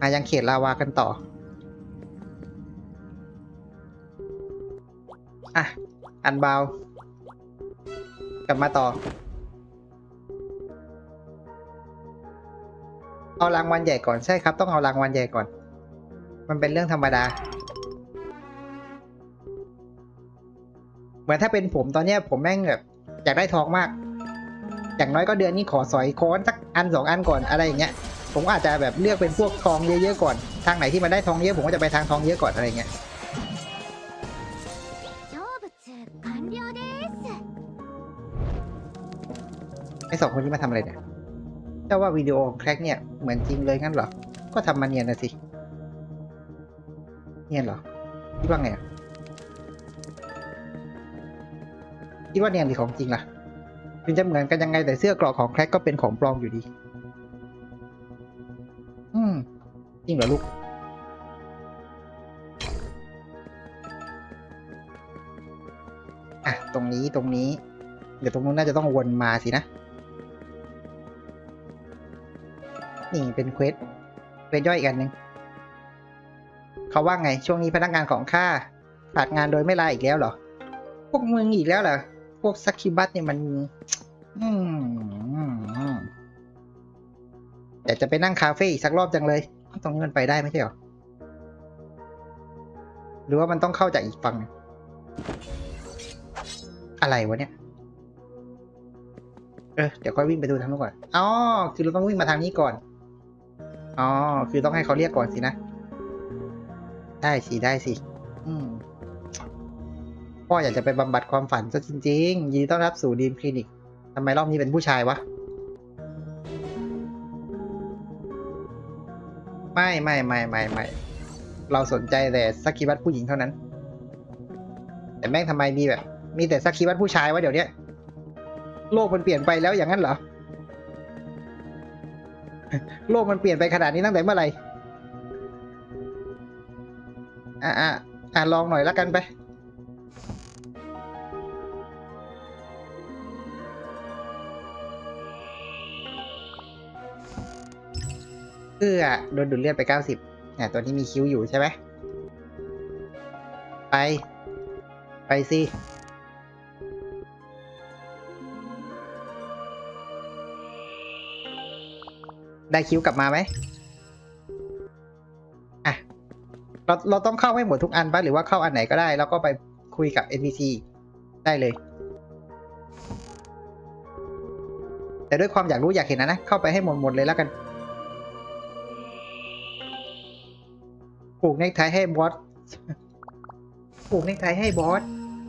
มายังเขตลาวากันต่อ อะ อันเบากลับมาต่อ เอารางวัลใหญ่ก่อนใช่ครับ ต้องเอารางวัลใหญ่ก่อน มันเป็นเรื่องธรรมดา เหมือนถ้าเป็นผมตอนเนี้ยผมแม่งแบบอยากได้ทองมาก อย่างน้อยก็เดือนนี้ขอสอยค้อนสักอันสองอันก่อนอะไรอย่างเงี้ย ผมอาจจะแบบเลือกเป็นพวกทองเยอะๆก่อน ทางไหนที่มันได้ทองเยอะผมก็จะไปทางทองเยอะก่อนอะไรเงี้ยไอสองคนที่มาทำอะไรเนี่ยเจ้าว่าวิดีโอแคร็กเนี่ยเหมือนจริงเลยงั้นเหรอ ก็ทำมาเนียนนะสิ เนียนเหรอ คิดว่าไงคิดว่าเนียนหรือของจริงล่ะถึนจะเหมือนกันยังไงแต่เสื้อกรอกของแคร็กก็เป็นของปลอมอยู่ดี จริงเหรอลูก อะ ตรงนี้ตรงนี้ เดี๋ยวตรงนู้นน่าจะต้องวนมาสินะ นี่เป็นเควสเควสย่อยอีกอันหนึ่งเขาว่าไง ช่วงนี้พนักงานของข้าขาดงานโดยไม่ลาอีกแล้วเหรอ พวกมึงอีกแล้วเหรอ พวกซักคิบัตเนี่ยมัน อืมอยากจะไปนั่งคาเฟ่อีกสักรอบจังเลย ตรงนี้มันไปได้ไม่ใช่หรอ หรือว่ามันต้องเข้าจากอีกฝั่งหนึ่งอะไรวะเนี่ย เออเดี๋ยวค่อยวิ่งไปดูทางนู้นก่อน อ๋อ คือเราต้องวิ่งมาทางนี้ก่อน อ๋อ คือต้องให้เขาเรียกก่อนสินะ ได้สิ ได้สิ อืมพ่ออยากจะไปบำบัดความฝันซะจริงๆ ยินดีต้อนรับสู่ดีมคลินิกทำไมรอบนี้เป็นผู้ชายวะ ไม่ไม่ไม่ไม่ไม่เราสนใจแต่สักคีวัตผู้หญิงเท่านั้น แต่แม่งทำไมมีแบบ มีแต่สักคีวัตผู้ชายวะเดี๋ยวนี้โลกมันเปลี่ยนไปแล้วอย่างนั้นเหรอ โลกมันเปลี่ยนไปขนาดนี้ตั้งแต่เมื่อไหร่อะอะอะลองหน่อยละกันไป เพื่อโดนดูดเลือดไปเก้าสิบเนี่ยตัวนี้มีคิ้วอยู่ใช่ไหมไป ไปสิได้คิ้วกลับมาไหมอะ เรา เราต้องเข้าให้หมดทุกอันปะหรือว่าเข้าอันไหนก็ได้ แล้วก็ไปคุยกับ NPC ได้เลย แต่ด้วยความอยากรู้อยากเห็นนะนะ เข้าไปให้หมดหมดเลยแล้วกัน ผูกเนคไทให้บอสผูกเนคไทให้บอส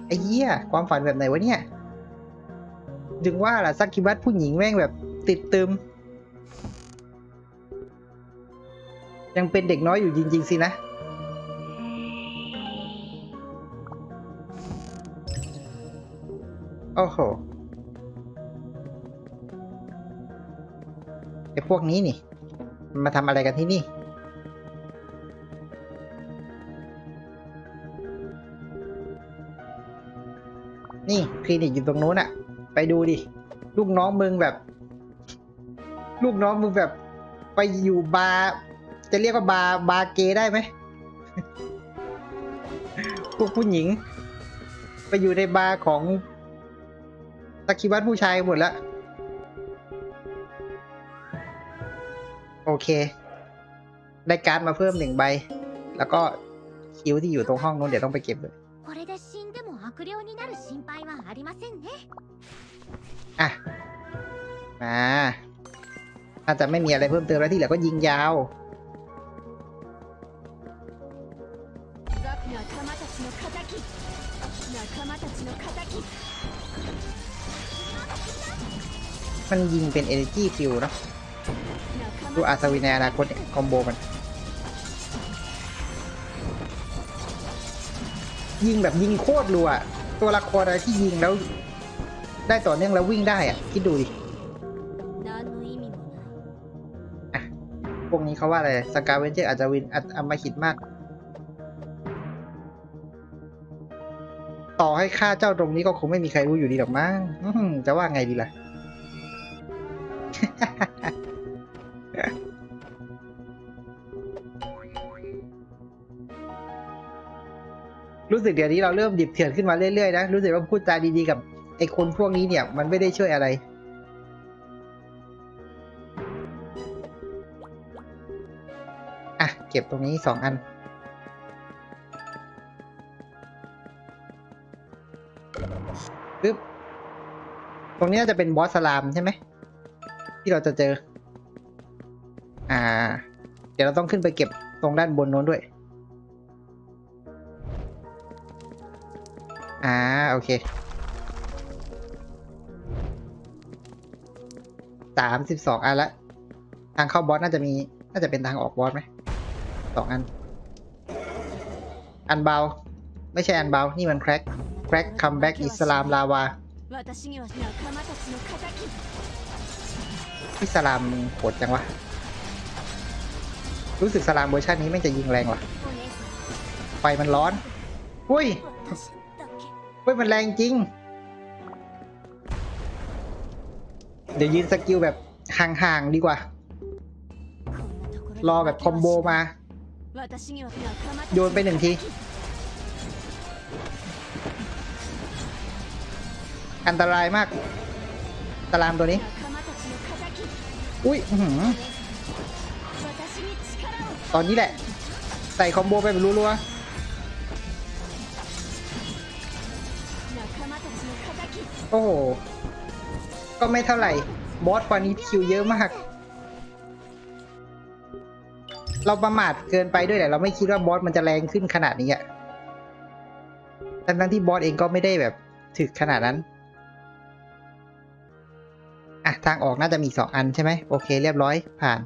ไอ้เหี้ยความฝันแบบไหนวะเนี่ยถึงว่าล่ะซักคิบัตผู้หญิงแม่งแบบติดตึม ยังเป็นเด็กน้อยอยู่จริง ๆ สินะโอ้โหไอ้พวกนี้นี่ มาทำอะไรกันที่นี่ นี่คลินิกอยู่ตรงนู้นอะไปดูดิ ลูกน้องมึงแบบ ลูกน้องมึงแบบ ไปอยู่บาร์จะเรียกว่าบาร์บาร์เกย์ได้ไหมพวกผู้หญิง ไปอยู่ในบาร์ของตะคิวัตผู้ชายหมดแล้วโอเค ได้การ์ดมาเพิ่มหนึ่งใบ แล้วก็คิวที่อยู่ตรงห้องนู้นเดี๋ยวต้องไปเก็บเลย これで死んでも悪霊になる心配はありませんね อ่ะ มาถ้าจะไม่มีอะไรเพิ่มเติมแล้วที่เหลือก็ยิงยาว 仲間たちの敵仲間たちの敵 มันยิงเป็น energy field เนอะ 仲 ดู 間 อาสวินในอนาคตเนี่ยคอมโบมัน ยิงแบบยิงโคตรรัวอะ ตัวละครอะไรที่ยิงแล้ว ได้ต่อเนื่องแล้ววิ่งได้อะ คิดดูดิพวกนี้เขาว่าอะไรสกาเวนเจอร์อาจจะวินอาจจะมาหิดมาก ต่อให้ฆ่าเจ้าตรงนี้ก็คงไม่มีใครรู้อยู่ดีหรอกมั้งจะว่าไงดีล่ะ รู้สึกเดี๋ยวนี้เราเริ่มดิบเถื่อนขึ้นมาเรื่อยๆนะ รู้สึกว่าพูดจาดีๆกับไอ้คนพวกนี้เนี่ย มันไม่ได้ช่วยอะไร อะ เก็บตรงนี้สองอัน ปึ๊บ ตรงนี้จะเป็นบอสสลามใช่ไหม ที่เราจะเจอ อ่า เดี๋ยวเราต้องขึ้นไปเก็บตรงด้านบนโน้นด้วย อ่า โอเคสามสิบสองอันละ ทางเข้าบอสน่าจะมี น่าจะเป็นทางออกบอสไหมสองอัน อันเบา ไม่ใช่อันเบา นี่มันแคร็กแคร็กคัมแบ็กอิสลามลาวาอิสลามโหดจังวะ รู้สึกสลามเวอร์ชันนี้ไม่จะยิงแรงว่ะ ไฟมันร้อน อุ้ย้ยมันแรงจริง เดี๋ยวยืนสกิลแบบห่างๆดีกว่า รอแบบคอมโบมา โยนไปหนึ่งที อันตรายมาก ตารามตัวนี้ อุ้ยหืตอนนี้แหละ ใส่คอมโบไปแบบรัวๆ โอ้โห ก็ไม่เท่าไหร่ บอสวานี้คิวเยอะมาก เราประมาทเกินไปด้วยแหละเราไม่คิดว่าบอสมันจะแรงขึ้นขนาดนี้อะทั้งที่บอสเองก็ไม่ได้แบบถึกขนาดนั้น อะ ทางออกน่าจะมีสองอันใช่ไหมโอเค เรียบร้อยผ่าน